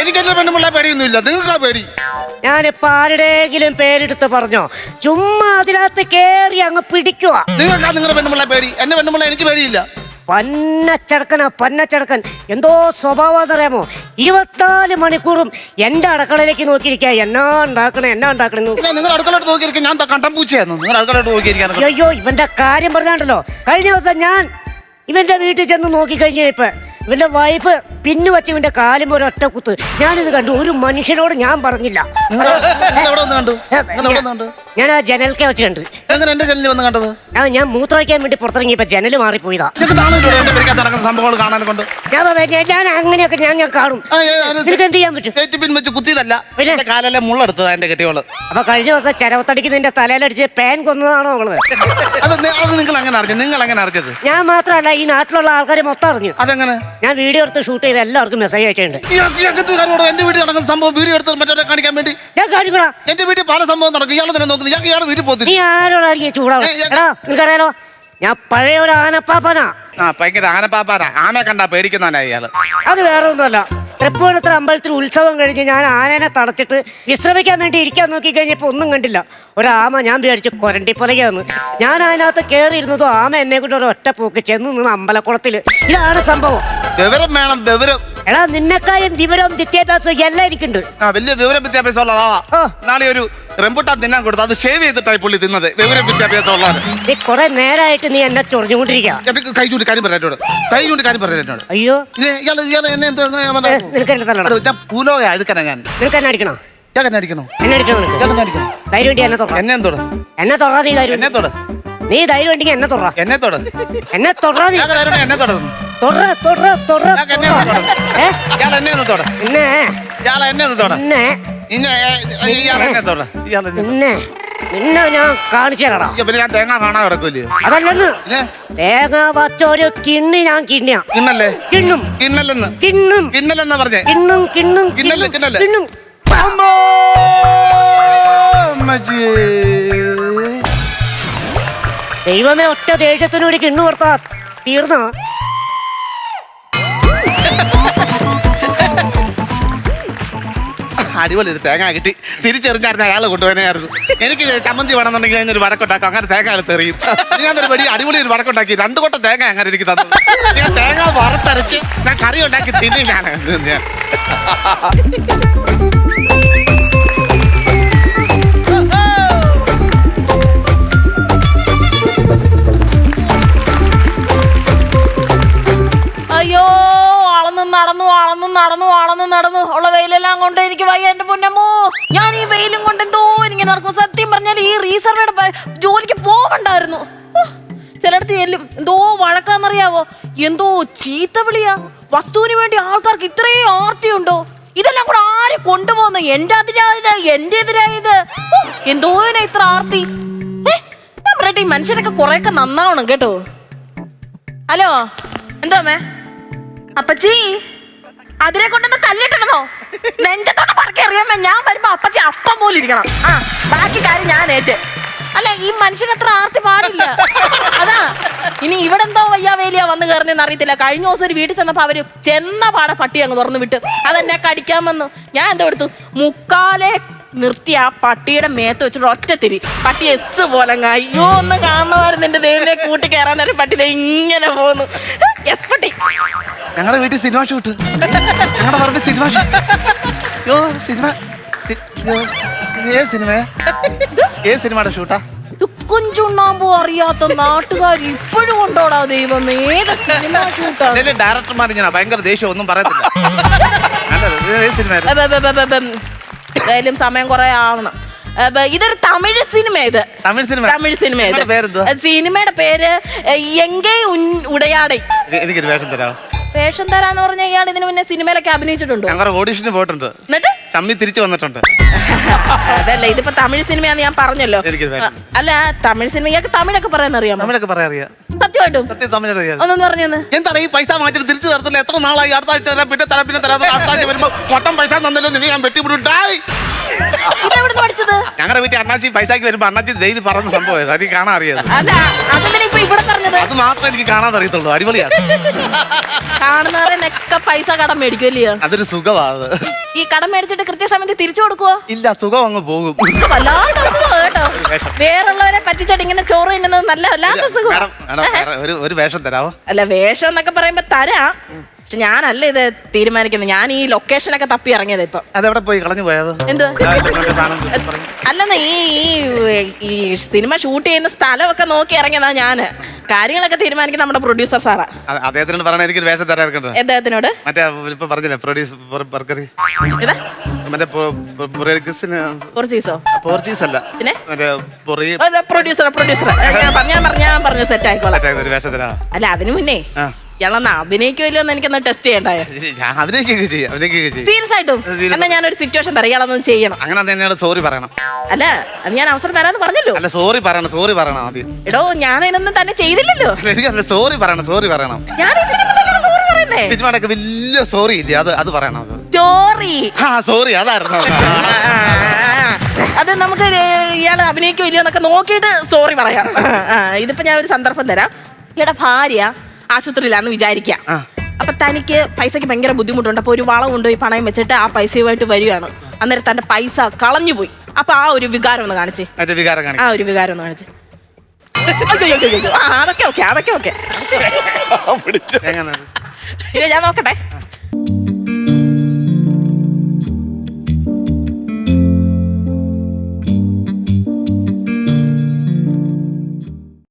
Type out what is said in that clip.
എനിക്ക് എന്റെ പെണ്ണുമുള്ള പേടിയൊന്നുമില്ല. നിങ്ങൾക്കാ പേടി? ഞാനിപ്പോ ആരുടെയെങ്കിലും പേരെടുത്ത് പറഞ്ഞോ? ചുമ്മാ അതിനകത്ത് കേറി അങ്ങ് പിടിക്കുക നിങ്ങൾക്കാ നിങ്ങളുടെ പെണ്ണുമുള്ള പേടി? എന്റെ പെണ്ണുമുള്ള എനിക്ക് പേടിയില്ല. പന്നച്ചടക്കനാ പന്നച്ചടക്കൻ. എന്തോ സ്വഭാവം അറിയാമോ ഇരുപത്തിനാല് മണിക്കൂറും എന്റെ അടുക്കളയിലേക്ക് നോക്കിയിരിക്കുക എന്നാ ഉണ്ടാക്കണേ എന്നാ ഉണ്ടാക്കണേ എന്ന്. നിങ്ങൾ അടുക്കളോട്ട് നോക്കിയിരിക്കും. ഞാൻ കണ്ടം പൂച്ചയായിരുന്നു നിങ്ങൾ അടുക്കളോട്ട് നോക്കിയിരിക്കാൻ അയ്യോ ഇവന്റെ കാര്യം പറഞ്ഞാണ്ടല്ലോ. കഴിഞ്ഞ ദിവസം ഞാൻ ഇവന്റെ വീട്ടിൽ ചെന്ന് നോക്കിക്കഴിഞ്ഞ ഇപ്പൊ. ഇവന്റെ വൈഫ് പിന്നു വെച്ച് ഇവന്റെ കാലും ഒരു ഒറ്റ കുത്ത്. ഞാനിത് കണ്ടു. ഒരു മനുഷ്യനോട് ഞാൻ പറഞ്ഞില്ല. കണ്ടു? ഞാൻ ആ ജനൽക്കെ വെച്ച് കണ്ടു എങ്ങനെ എന്റെ ജനലിൽ വന്ന് കണ്ടത്? ആ, ഞാൻ മൂത്രമൊഴിക്കാൻ വേണ്ടി പുറത്തിറങ്ങിയപ്പോ ജനൽ മാറിപ്പോയതാ. നിങ്ങൾക്ക് നാളെ എന്റെ പേരിക്കകത്ത് നടക്കുന്ന സംഭവങ്ങൾ കാണാൻ കൊണ്ട്. ഞാൻ അങ്ങനെയൊക്കെ ഞാൻ ഞാൻ കാണും. നിനക്ക് എന്ത് ചെയ്യാൻ പറ്റും? സ്റ്റേറ്റ് പിൻ വെച്ച് കുത്തിയതല്ല. പിന്നെ? എന്റെ കാലല്ലേ മുള്ളെടുത്തതാ എന്റെ കെട്ടിയോൾ. അപ്പൊ കഴിഞ്ഞ ദിവസം ചെരവത്തടിക്ക് നിന്റെ തലയിലടിച്ച് പാൻ കൊന്നതാണോ അവൾ? അത് നി- അത് നിങ്ങൾ അങ്ങനെ അറിഞ്ഞു നിങ്ങൾ അങ്ങനെ അറിഞ്ഞത്. ഞാൻ മാത്രമല്ല ഈ നാട്ടിലുള്ള ആൾക്കാർ മൊത്തം അറിഞ്ഞു. അതെങ്ങനെ? ഞാൻ വീഡിയോ എടുത്ത് ഷൂട്ട് ചെയ്ത് എല്ലാവർക്കും മെസ്സേജ് അയച്ചിട്ടുണ്ട്. എന്റെ വീട്ടിൽ നടക്കുന്ന സംഭവം വീഡിയോ എടുത്ത് മറ്റേ കാണിക്കാൻ വേണ്ടി. കാണിക്കടാ എന്റെ വീട്ടിൽ പല സംഭവം നടക്കും. ഇയാൾ തന്നെ നോക്കുന്നത് ഞാൻ ഇയാൾ വീട്ടിൽ പോകത്തില്ല. നീ ആരോടായിരിക്കും ചൂടാവും ഏയ്, ഞാൻ- എടാ നിനക്കറിയാലോ? ഞാൻ പഴയ ഒരു ആനപ്പാപ്പനാ. ആ ഭയങ്കര ആനപ്പാപ്പാരാ ആന കണ്ടാ പേടിക്കുന്നവനാ ഇയാൾ. അത് വേറെ ഒന്നുമല്ല തൃപ്പൂണിത്തറ അമ്പലത്തിൽ ഉത്സവം കഴിഞ്ഞ് ഞാൻ ആനേനെ തടച്ചിട്ട് വിശ്രമിക്കാൻ വേണ്ടി ഇരിക്കാൻ നോക്കി കഴിഞ്ഞപ്പോ ഒന്നും കണ്ടില്ല. ഒരാമ ഞാൻ വിചാരിച്ചു കൊരണ്ടിപ്പുറകെന്ന് ഞാൻ അതിനകത്ത് കയറിയിരുന്നതും ആമ എന്നെ കൊണ്ട് ഒരു ഒറ്റ പോക്ക് ചെന്ന് നിന്ന് അമ്പലക്കുളത്തിൽ. ഇതാണ് സംഭവം. വിവരം വേണം. വിവരം എടാ നിന്നെക്കായും വിവരവും വിദ്യാഭ്യാസവും എല്ലാം എനിക്കുണ്ട്. ആ വലിയ വിവര വിദ്യാഭ്യാസമുള്ള ആളാ. ഓ. നാളെ ഒരു റെമ്പുട്ടാൻ തിന്നാൻ കൊടുത്തു അത് ഷേവ് ചെയ്തിട്ടായി പുള്ളി തിന്നത്. വിവര വിദ്യാഭ്യാസമുള്ളതാണ് നീ കുറെ നേരമായിട്ട് നീ എന്നെ ചൊറിഞ്ഞുകൊണ്ടിരിക്കുക കൈ ചൂണ്ടി കാര്യം പറയാനോട് കൈ ചൂണ്ടി കാര്യം പറയാനോട് അയ്യോ. ഇയാൾ ഇയാൾ എന്നെ എന്തോ ഏ, നിനക്ക് എന്നെ തല്ലണം ഞാൻ പൂലോയ എടുക്കണേ ഞാൻ. നിനക്ക് എന്നെ അടിക്കണോ? ഞാൻ എന്നെ അടിക്കണോ? എന്നെ അടിക്കണോ നിനക്ക്? ഞാൻ എന്നെ അടിക്കണോ? ധൈര്യം എന്നെ തൊട എന്നെ എന്തോട്? എന്നെ തൊടാ നീ ധൈര്യം എന്നെ തൊട്. നീ ധൈര്യം ഉണ്ടെങ്കിൽ എന്നെ തൊട. എന്നെ തൊട്. എന്നെ തൊടാ ഞാൻ തരണേ എന്നെ തൊടുന്നു തൊറ തൊറ എന്നെ ഒന്ന് ഏ? ഇയാൾ എന്നെ ഒന്ന് തൊട് പിന്നെ? ഇയാൾ എന്നെ ഒന്ന് തൊട് പിന്നെ? ഇന്നെ ഇയാൾ എന്നെ തൊട് ഇയാൾ എന്നെ തൊട്. പിന്നെ? നിന്നെ ഞാൻ കാണിച്ചു തരടാ. ഇയ്യ, പിന്നെ ഞാൻ തേങ്ങ കാണാൻ കിടക്കൂല്ലേ അതല്ലെന്ന്. പിന്നെ? തേങ്ങ വച്ചൊരു കിണ്ണി ഞാൻ കിണ്ണിയ. കിണ്ണല്ലേ? കിണ്ണും. കിണ്ണല്ലെന്ന്. കിണ്ണും. കിണ്ണല്ലെന്നാ പറഞ്ഞേ? കിണ്ണും കിണ്ണും കിണ്ണൽ, കിണ്ണൽ. കിണ്ണും. അമ്മോ! അമ്മച്ചിയേ. ദൈവമേ ഒറ്റ ദേഷ്യത്തിനൊരു കിണ്ണു കൊടുത്താ തീർന്ന? അടിപൊളി ഒരു തേങ്ങ കിട്ടി. തിരിച്ചെറിഞ്ഞായിരുന്നു അയാൾ കൊണ്ടുപോയനായിരുന്നു എനിക്ക് ചമ്മന്തി വേണമെന്നുണ്ടെങ്കിൽ അതിനൊരു വടക്കുണ്ടാക്കും. അങ്ങനെ തേങ്ങ എടുത്ത് എറിയും. ഞാൻ ഒരു പടി അടിപൊളി ഒരു വടക്കുണ്ടാക്കി. രണ്ടു കൊട്ട തേങ്ങ അങ്ങനെ എനിക്ക് തന്നു. ഞാൻ തേങ്ങ വറുത്തരച്ച് ഞാൻ കറി ഉണ്ടാക്കി തിന്നി ഞാൻ. ഞാൻ അയ്യോ നടന്നു അളന്ന് നടന്നു അളന്ന് നടന്നു. ഉള്ള വെയിലെല്ലാം കൊണ്ട് എനിക്ക് വയ്യ. എന്തോ ഇങ്ങനെ സത്യം പറഞ്ഞാൽ ഈ റീസർവേയുടെ പ- ജോലിക്ക് പോകണ്ടായിരുന്നു ചിലടത്ത് ചെല്ലും എന്തോ വഴക്കാന്നറിയാവോ? എന്തോ ചീത്ത വിളിയാ. വസ്തുവിന് വേണ്ടി ആൾക്കാർക്ക് ഇത്രയും ആർത്തിയുണ്ടോ ഇതെല്ലാം കൂടെ ആര് കൊണ്ടുപോകുന്നു? എന്റെ അതിരായത് എന്റെ എതിരായത് എന്തോ ഇത്ര ആർത്തി? ഈ മനുഷ്യരൊക്കെ കുറെയൊക്കെ നന്നാവണം കേട്ടോ. ഹലോ എന്തോ മേ അപ്പച്ചി അതിനെ കൊണ്ടൊന്ന് തല്ലിട്ടണോ നെഞ്ചത്തോട്ട് പറക്കി അറിയാമോ ഞാൻ വരുമ്പോ അപ്പച്ചി അപ്പം പോലെ ഇരിക്കണം. ആ ബാക്കി കാര്യം ഞാൻ ഏറ്റ്. അല്ല ഈ മനുഷ്യൻ അത്ര ആർത്തി പാടില്ല. അതാ ഇനി ഇവിടെ എന്തോ വയ്യാവേലിയാ വന്ന് കയറുന്നതെന്ന് അറിയത്തില്ല. കഴിഞ്ഞ ദിവസം ഒരു വീട്ടിൽ ചെന്നപ്പോ അവർ ചെന്ന പാടെ പട്ടി അങ്ങ് തുറന്നു വിട്ട് അതെന്നെ കടിക്കാൻ വന്നു. ഞാൻ എന്തോ എടുത്തു? മുക്കാലെ നിർത്തി ആ പട്ടിയുടെ മേത്ത് വെച്ചിട്ട് ഒറ്റ തിരി. പട്ടി എസ് പോലെ അയ്യോ ഒന്ന് കാണുമായിരുന്നു എന്റെ ദൈവനെ കൂട്ടി കയറാൻ നേരം പട്ടിയിലെ ഇങ്ങനെ പോന്നു. എസ് പട്ടി. ഞങ്ങളുടെ വീട്ടിൽ സിനിമ ഷൂട്ട്. ഞങ്ങളുടെ പറഞ്ഞ സിനിമ ഷൂട്ട്. യോ സിനിമ ഏത് സിനിമ? ഏത് സിനിമയുടെ ഷൂട്ടാ? കുഞ്ചുണ്ണാമ്പോ അറിയാത്ത നാട്ടുകാർ ഇപ്പോഴും കൊണ്ടോടാ ദൈവം? ഏത് സിനിമ ഷൂട്ടാ? ഇതിലെ ഡയറക്ടർമാർ ഇങ്ങനെ ഭയങ്കര ദേഷ്യം ഒന്നും പറയത്തില്ല. നല്ലത് ഏത് സിനിമയായിരുന്നു? എന്തായാലും സമയം കുറെ ആവണം. ഏ, ഇതൊരു തമിഴ് സിനിമ ഇത്. തമിഴ് സിനിമ? തമിഴ് സിനിമ ഇത്. സിനിമയുടെ പേരെന്തുവാ? സിനിമയുടെ പേര് ഏ, എങ്കേ ഉൻ- ഉടയാടൈ. എ- എനിക്കൊരു വേഷം തരാമോ വേഷം തരാന്ന് പറഞ്ഞ ഇയാൾ ഇതിന് മുന്നേ സിനിമയിലൊക്കെ അഭിനയിച്ചിട്ടുണ്ടോ? ഞങ്ങളുടെ ഓഡീഷന് പോയിട്ടുണ്ട്. എന്നിട്ട്? ചമ്മി തിരിച്ചു വന്നിട്ടുണ്ട്. അതല്ല ഇതിപ്പോ തമിഴ് സിനിമയാന്ന് ഞാൻ പറഞ്ഞല്ലോ. അല്ല തമിഴ് സിനിമ ഇയാൾക്ക് തമിഴൊക്കെ പറയാൻ അറിയാമോ തമിഴൊക്കെ പറയാൻ അറിയാം സത്യമായിട്ടും. സത്യം സമയം അറിയാതെ ഒന്നൊന്ന് പറഞ്ഞെന്ന് എന്താണ് ഈ പൈസ മാറ്റിട്ട് തിരിച്ചു തരത്തില്ല? എത്ര നാളായി അടുത്ത ആഴ്ച തരാം പിന്നെ തരാം പിന്നെ തരാം അടുത്ത ആഴ്ച വരുമ്പോ മൊത്തം പൈസ തന്നല്ലോ നിന്നെ ഞാൻ പഠിച്ചത്? ഞങ്ങളുടെ വീട്ടിൽ അണ്ണാച്ചി പൈസക്ക് വരുമ്പോ അണ്ണാച്ചി ഡെയിലി പറഞ്ഞ സംഭവം അത് കാണാൻ അറിയാതെ അല്ല അതെന്തിനാ ഇപ്പൊ ഇവിടെ പറഞ്ഞത്. അത് മാത്രമേ എനിക്ക് കാണാൻ അറിയത്തുള്ളൂ. അടിപൊളിയാണ് കാണുന്നവരെന്നൊക്കെ പൈസ കടം മേടിക്കുമല്ലയോ അതൊരു സുഖമാണ് ഈ കടം മേടിച്ചിട്ട് കൃത്യസമയത്ത് തിരിച്ചു കൊടുക്കുവോ? ഇല്ല സുഖം അങ്ങ് പോകും. കേട്ടോ. വേറുള്ളവരെ പറ്റിച്ചോട്ട് ഇങ്ങനെ ചോറ് തിന്നുന്നത് നല്ല വല്ലാത്ത സുഖം മാഡം മാഡം വേറെ ഒരു ഒരു വേഷം തരാമോ അല്ല വേഷം എന്നൊക്കെ പറയുമ്പോ തരാം. പക്ഷെ ഞാനല്ല ഇത് തീരുമാനിക്കുന്നത്. ഞാൻ ഈ ലൊക്കേഷനൊക്കെ തപ്പി ഇറങ്ങിയത് ഇപ്പൊ. അതെവിടെ പോയി? കളഞ്ഞു പോയത്? എന്ത് സാധനം. അല്ലെന്ന് ഈ ഈ- ഈ സിനിമ ഷൂട്ട് ചെയ്യുന്ന സ്ഥലമൊക്കെ നോക്കി ഇറങ്ങിയതാ ഞാൻ. കാര്യങ്ങളൊക്കെ തീരുമാനിക്കുന്ന നമ്മുടെ പ്രൊഡ്യൂസർ സാറാ. അ- അദ്ദേഹത്തിനോട് പറഞ്ഞാൽ എനിക്ക് വേഷം തരാറുണ്ട് അദ്ദേഹത്തിനോട്? മറ്റേ ഇപ്പൊ പറഞ്ഞില്ലേ പ്രൊഡ്യൂസ് ബർഗറി ഇതാ മറ്റേ പൊറീസിന് പോർച്ചുഗീസോ? പോർച്ചുഗീസ് അല്ല. പിന്നെ? മറ്റേ പൊറി പ്രൊഡ്യൂസർ പ്രൊഡ്യൂസർ ഞാൻ പറഞ്ഞ ഞാൻ പറഞ്ഞു സെറ്റ് ആയിക്കോളാം. മറ്റേ ഒരു വേഷം തരാം. അല്ല അതിനു മുന്നേ ആ. ഇയാളൊന്ന് അഭിനയിക്കുമല്ലോ എന്ന് എനിക്കൊന്ന് ടെസ്റ്റ് ചെയ്യണ്ടായോ ഞാൻ അതിനൊക്കെ ചെയ്യാം അതിനൊക്കെ ചെയ്യും. സീരിയസ് ആയിട്ടും. Serious. എന്നാ ഞാനൊരു സിറ്റുവേഷൻ ഇയാളൊന്നും ചെയ്യണം. അങ്ങനെ തന്നെയാണ് സോറി പറയണം. അല്ല അത് ഞാൻ അവസരം തരാന്ന് പറഞ്ഞല്ലോ. അല്ല സോറി പറയണം സോറി പറയണം ആദ്യം. എടോ ഞാൻ ഇതൊന്നും തന്നെ ചെയ്തില്ലല്ലോ. അല്ല, എനിക്കല്ല സോറി പറയണം സോറി പറയണം. ഞാൻ സോറി പറയുന്നേ. സിനിമയുടെയൊക്കെ വലിയ സോറി ഇല്ലേ അത് അത് പറയണം. അത്. സ്റ്റോറി ആ സോറി അതായിരുന്നു. അത് നമുക്ക് ഇയാൾ അഭിനയിക്കോ ഇല്ലയോ എന്നൊക്കെ നോക്കിയിട്ട് സോറി പറയാം. ആ, ഇതിപ്പോ ഞാൻ ഒരു സന്ദർഭം തരാം. ഇയാളുടെ ഭാര്യ ആശുപത്രിയിലാന്ന് വിചാരിക്കാം. ആ. അപ്പൊ തനിക്ക് പൈസക്ക് ഭയങ്കര ബുദ്ധിമുട്ടുണ്ട്. അപ്പൊ ഒരു വളം കൊണ്ടുപോയി പണയം വെച്ചിട്ട് ആ പൈസയുമായിട്ട് വരികയാണ് അന്നേരം തന്റെ പൈസ കളഞ്ഞു പോയി. അപ്പൊ ആ ഒരു വികാരം ഒന്ന് കാണിച്ചേ. ആ ഒരു വികാരം ഒന്ന് കാണിച്ചേ. അതൊക്കെ ഓക്കെ അതൊക്കെ ഓക്കെ. ഞാൻ നോക്കട്ടെ.